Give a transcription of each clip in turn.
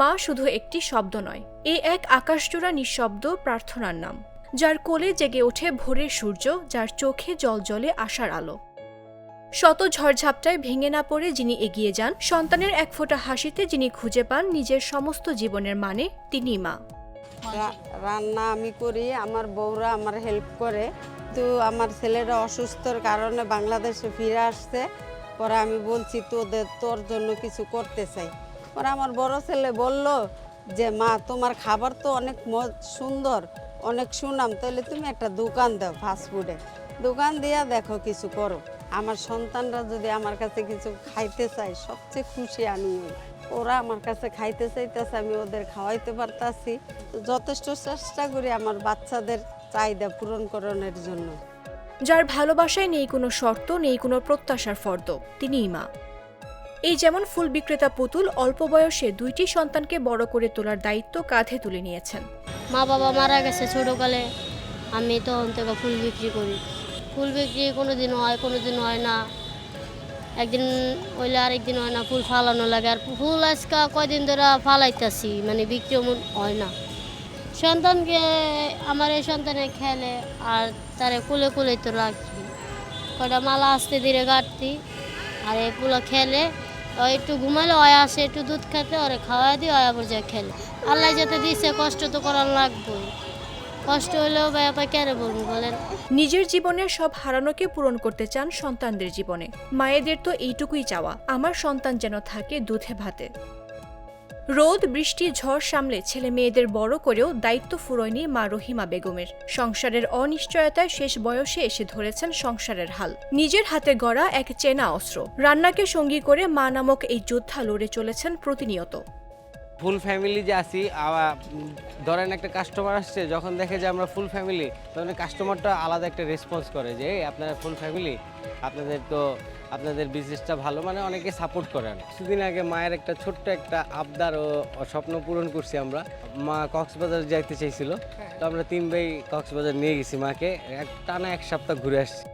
মা শুধু একটি শব্দ নয়, এ এক আকাশজোড়া নিঃশব্দ প্রার্থনার নাম, যার কোলে জেগে ওঠে ভোরের সূর্য, যার চোখে জল জলে আশার আলো। শত ঝড়ঝাপটায় ভেঙে না পড়ে যিনি এগিয়ে যান, সন্তানের এক ফোঁটা হাসিতে যিনি খুঁজে পান নিজের সমস্ত জীবনের মানে তিনি মা। রান্না আমি করি, আমার বউরা আমার হেল্প করে। তো আমার ছেলেরা অসুস্থর কারণে বাংলাদেশে ফিরে আসছে। পরে আমি বলছি, তোদের, তোর জন্য কিছু করতে চাই। পরে আমার বড় ছেলে বলল যে, মা, তোমার খাবার তো অনেক সুন্দর, অনেক সুনাম। তাহলে তুমি একটা দোকান দাও ফাস্টফুডে দোকান দিয়া দেখো কিছু করো। আমার সন্তানরা যদি আমার কাছে কিছু খাইতে চায়, সবচেয়ে খুশি আমি। ওরা আমার কাছে খাইতে চাইতেছে, আমি ওদের খাওয়াইতে পারতাছি। যথেষ্ট চেষ্টা করি আমার বাচ্চাদের চাহিদা পূরণ করানোর জন্য। যার ভালোবাসায় নেই কোনো শর্ত, নেই কোনো প্রত্যাশার ফর্দ, তিনিই মা। এই যেমন ফুল বিক্রেতা পুতুল অল্প বয়সে দুইটি সন্তানকে বড় করে তোলার দায়িত্ব কাঁধে তুলে নিয়েছেন। মা বাবা মারা গেছে ছোটোকালে, আমি তখন থেকে ফুল বিক্রি করি। ফুল বিক্রি কোনো দিন হয় কোনো দিন হয় না। একদিন হইলে আরেকদিন হয় না, ফুল ফালানো লাগে। আর ফুল আজকা কয়দিন ধরে ফালাইতেছি মানে বিক্রি হয় না। সন্তানকে, আমার এই সন্তানে খেলে আর তারে কুলে কুলে তো রাখি। কয়টা মালা আসতে ধীরে গাঁটতি আর এগুলো খেলে ও একটু ঘুমালে অয়া আসে, একটু দুধ খেতে, ওরে খাওয়া দিয়ে অয়া পর্যায়ে খেলে। আল্লাহ যাতে দিছে, কষ্ট তো করার লাগবেই। কষ্ট হলেও ব্যাপার কেন বলব বলেন? নিজের জীবনের সব হারানোকে পূরণ করতে চান সন্তানদের জীবনে। মায়েদের তো এইটুকুই চাওয়া, আমার সন্তান যেন থাকে দুধে ভাতে। রোদ, বৃষ্টি, ঝড় সামলে ছেলে মেয়েদের বড় করেও দায়িত্ব ফুরোয়নি মা রহিমা বেগমের। সংসারের অনিশ্চয়তায় শেষ বয়সে এসে ধরেছেন সংসারের হাল। নিজের হাতে গড়া এক চেনা অস্ত্র। রান্নাকে সঙ্গী করে মা নামক এই যোদ্ধা লড়ে চলেছেন প্রতিনিয়ত। ফুল ফ্যামিলি যে আসি ধরেন একটা কাস্টমার আসছে, যখন দেখে যে আমরা ফুল ফ্যামিলি, তখন কাস্টমারটা আলাদা একটা রেসপন্স করে যে আপনারা ফুল ফ্যামিলি, আপনাদের তো আপনাদের বিজনেসটা ভালো মানে অনেকে সাপোর্ট করেন কিছুদিন আগে মায়ের একটা ছোট্ট একটা আবদার ও স্বপ্ন পূরণ করছি আমরা। মা কক্সবাজার যাইতে চাইছিল। তো আমরা তিন ভাই কক্সবাজার নিয়ে গেছি মাকে। এক টানা এক সপ্তাহ ঘুরে আসছি।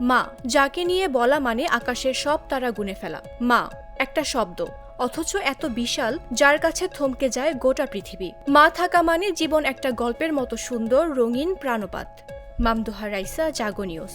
মা, যাকে নিয়ে বলা মানে আকাশের সব তারা গুনে ফেলা। মা, একটা শব্দ। অথচ এত বিশাল, যার কাছে থমকে যায় গোটা পৃথিবী। মা থাকা মানে জীবন একটা গল্পের মতো সুন্দর, রঙিন প্রাণপাত। মামদোহা রাইসা জাগনিউস